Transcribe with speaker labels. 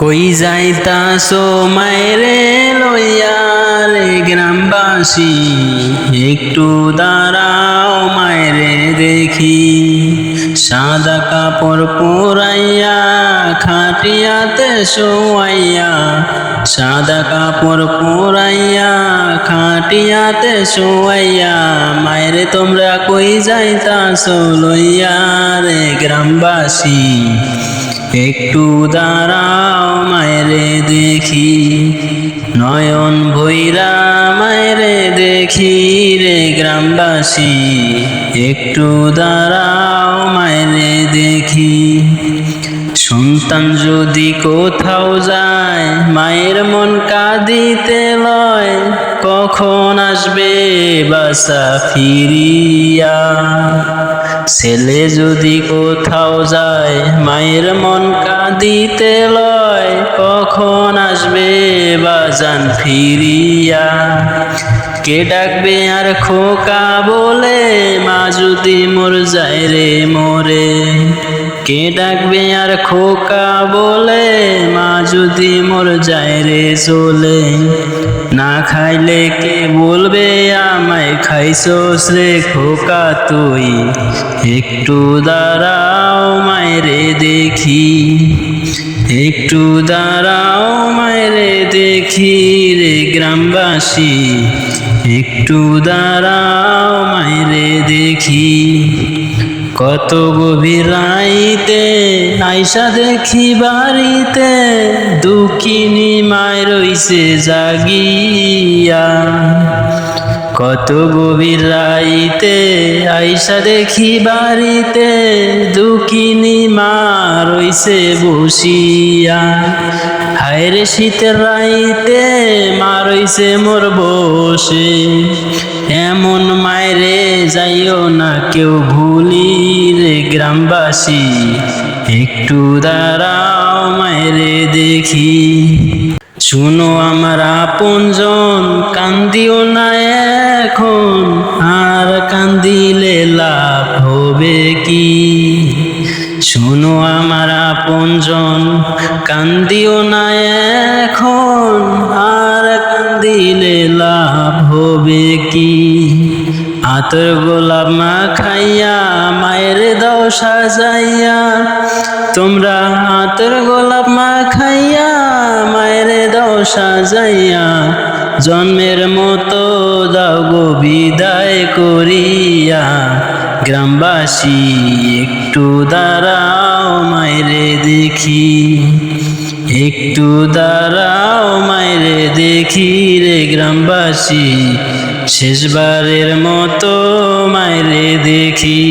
Speaker 1: কই যাইতাছো মায়েরে লইয়া রে গ্রামবাসী? একটু দাঁড়াও মায়েরে দেখি। সাদা কাপড় পোরাইয়া, খাটিয়াতে শোয়াইয়া। সাদা কাপড় পোরাইয়া, খাটিয়াতে শোয়াইয়া। মায়েরে তোমরা কই যাইতাছো লইয়া রে গ্রামবাসী? একটু দাঁড়াও দেখি রে গ্রামবাসী, একটু দাঁড়াও মায়েরে দেখি। সন্তান যদি কোথাও যায়, মায়ের মন কাঁদিতে লয়, কখন আসবে বাসা ফিরিয়া? ছেলে যদি কোথাও যায়, মায়ের মন কাঁদিতে লয়, কখন আসবে বাজান ফিরিয়া? কে ডাকবে আর খোকা বলে? মা যদি মোর যায় রে মোরে। কে ডাকবে আর খোকা বলে? মা যদি মোর যায় রে চলে। না খাইলে কে বলবে, আমায় খাইছোস রে খোকা তুই? একটু দাঁড়াও মায়েরে দেখি। একটু দাঁড়াও মায়েরে দেখি রে গ্রামবাসী। একটু দাঁড়াও মাইরে দেখি। কত গভীর রাইতে আইসা দেখি বাড়িতে দুঃখিনী মায় রইছে জাগিয়া। কত গভীর রাইতে আইসা দেখি বাড়িতে, দুঃখিনী মা রইছে বসিয়া। হায়রে শীতের রাইতে মা রইছে মোর বসে। এমন মায়েরে যাইও না কেউ ভুলি রে গ্রামবাসী। একটু দাঁড়াও মায়েরে দেখি। শুনো আমার আপনজন, কান্দিও না এখন আর কান্দিলে লাভ হবে কি? শুনো আমার আপনজন, কান্দিও না এখন আর কান্দিলে লাভ হবে কি? আতর গোলাপ মা খাইয়া মায়ের দাও সাজাইয়া, তোমরা আতর গোলাপ মা খাইয়া মায়ের দাও সাজাইয়া জন্মের মতো দাও গো বিদায় করিয়া। গ্রামবাসী, একটু দাঁড়াও মায়েরে দেখি। একটু দাঁড়াও মায়েরে দেখি রে গ্রামবাসী, শেষবারের মতো মায়েরে দেখি।